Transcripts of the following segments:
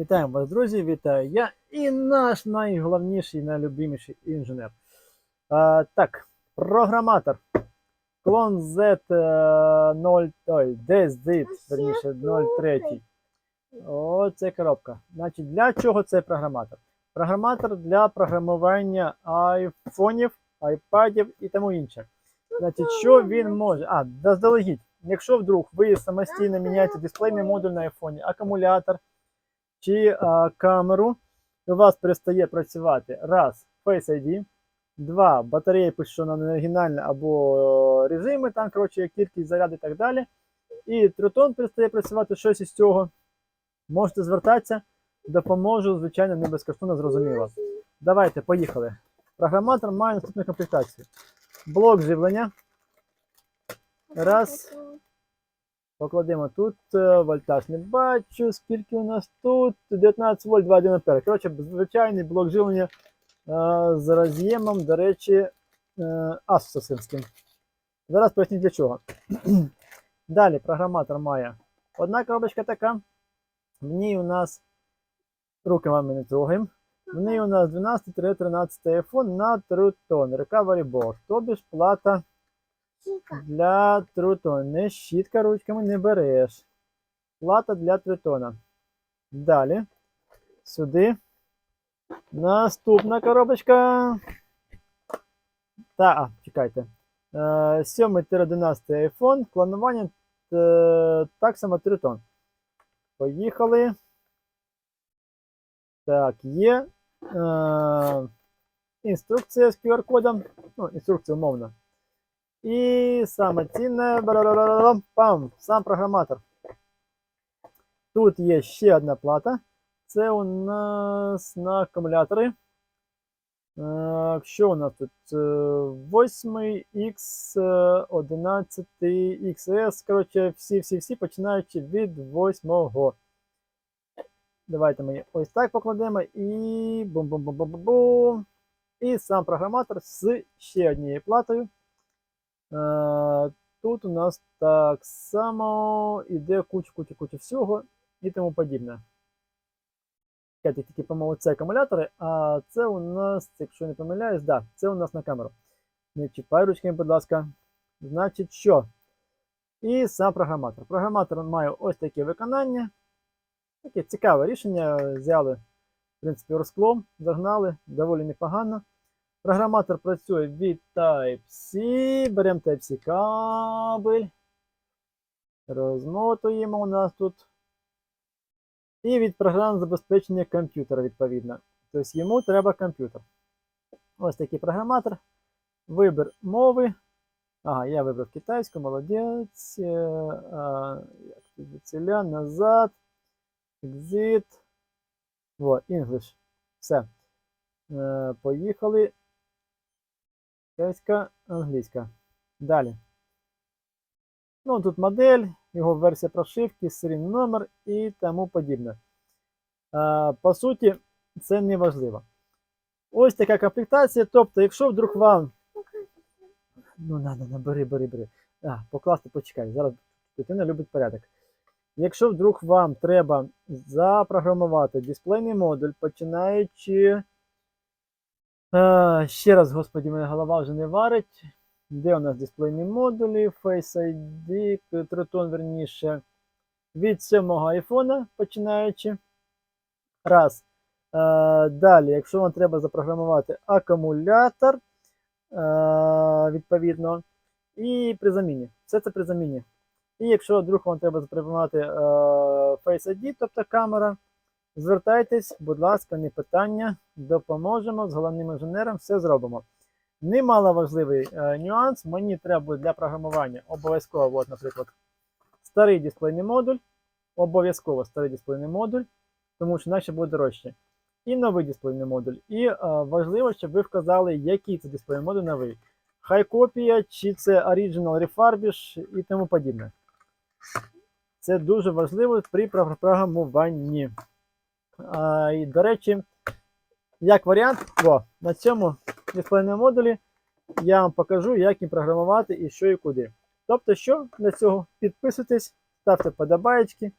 Вітаємо вас, друзі! Вітаю я і наш найголовніший, найлюбиміший інженер. А, так, програматор. Клон Z0, ой, DSZ, верніше, 03. О, це коробка. Значить, для чого цей програматор? Програматор для програмування айфонів, айпадів і тому інше. Значить, що він може? А, заздалегідь. Якщо вдруг ви самостійно міняєте дисплейний модуль на айфоні, акумулятор чи а, камеру, у вас перестає працювати раз Face ID, два батарея пише, що вона не або е, режими, там, коротше, кількість заряду і так далі. І тритон перестає працювати щось із цього. Можете звертатися, допоможу, звичайно, не безкоштовно зрозуміло. Давайте, поїхали. Програматор має наступну комплектацію. Блок живлення. Раз. Покладемо тут е, вольтаж не бачу, скільки у нас тут. 19 вольт 2,1 ампер. Коротше, звичайний блок живлення е, з роз'ємом, до речі, е, асусовським. Зараз поясню для чого. Далі програматор має одна коробочка така. В ній у нас руки ми не трогаємо. В ній у нас 12-13 iPhone на трутон. Recovery board. Тобі ж плата для трутона. Не щітка ручками не береш. Плата для трутона. Далі. Сюди. Наступна коробочка. Та, а, чекайте. 7-11 iPhone. Клонування е, так само трутон. Поїхали. Так, є. Е, інструкція з QR-кодом. Ну, інструкція умовно. І саме цінне пам, сам програматор. Тут є ще одна плата. Це у нас на акумулятори. Е, Що у нас тут? 8 X, 11 XS. Коротше, всі-всі-всі, починаючи від 8. Давайте ми ось так покладемо і бум-бум-бум-бум-бум. І сам програматор з ще однією платою. Е, Тут у нас так само іде куча-куча-куча всього і тому подібне. Чекайте, тільки по це акумулятори, а це у нас, якщо не помиляюсь, да, це у нас на камеру. Не чіпай ручками, будь ласка. Значить, що? І сам програматор. Програматор має ось таке виконання. Таке цікаве рішення. Взяли, в принципі, розклом, загнали, доволі непогано. Програматор працює від Type-C. Беремо Type-C кабель. Розмотуємо у нас тут. І від програмного забезпечення комп'ютера, відповідно. Тобто йому треба комп'ютер. Ось такий програматор. Вибір мови. Ага, я вибрав китайську, молодець. Е, як тут звідсіля, назад. Exit. Во, English. Все. Е, поїхали. Китайська, англійська. Далі. Ну, тут модель, його версія прошивки, серійний номер і тому подібне. Е, по суті, це не важливо. Ось така комплектація. Тобто, якщо вдруг вам. Ну, надо, на, бери, бери, бери. А, покласти, почекай. Зараз дитина любить порядок. Якщо вдруг вам треба запрограмувати дисплейний модуль, починаючи. Е, ще раз, господі, мене голова вже не варить. Де у нас дисплейні модулі, Face ID, Triton, верніше. Від сьомого айфона починаючи. Раз. Е, далі, якщо вам треба запрограмувати акумулятор, е, відповідно, і при заміні. Все це при заміні. І якщо вдруг вам треба запрограмувати Face ID, тобто камера, звертайтесь, будь ласка, не питання, допоможемо з головним інженером, все зробимо. Немало важливий е, нюанс. Мені треба буде для програмування обов'язково, от, наприклад, старий дисплейний модуль. Обов'язково старий дисплейний модуль, тому що інакше буде дорожче. І новий дисплейний модуль. І е, важливо, щоб ви вказали, який це дисплейний модуль новий. Хай копія, чи це Original Refurbish і тому подібне. Це дуже важливо при програмуванні. А, і, до речі, як варіант, о, на цьому дисплейному модулі я вам покажу, як їм програмувати і що і куди. Тобто, що для цього? Підписуйтесь, ставте подобаєчки.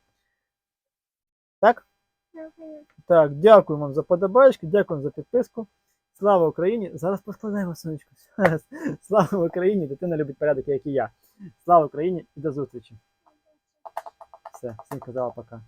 Так? Україні. Так, дякую вам за подобаєчки, дякую за підписку. Слава Україні! Зараз поскладаємо сонечко. Слава Україні! Дитина любить порядок, як і я. Слава Україні і до зустрічі. Все, всім казала пока.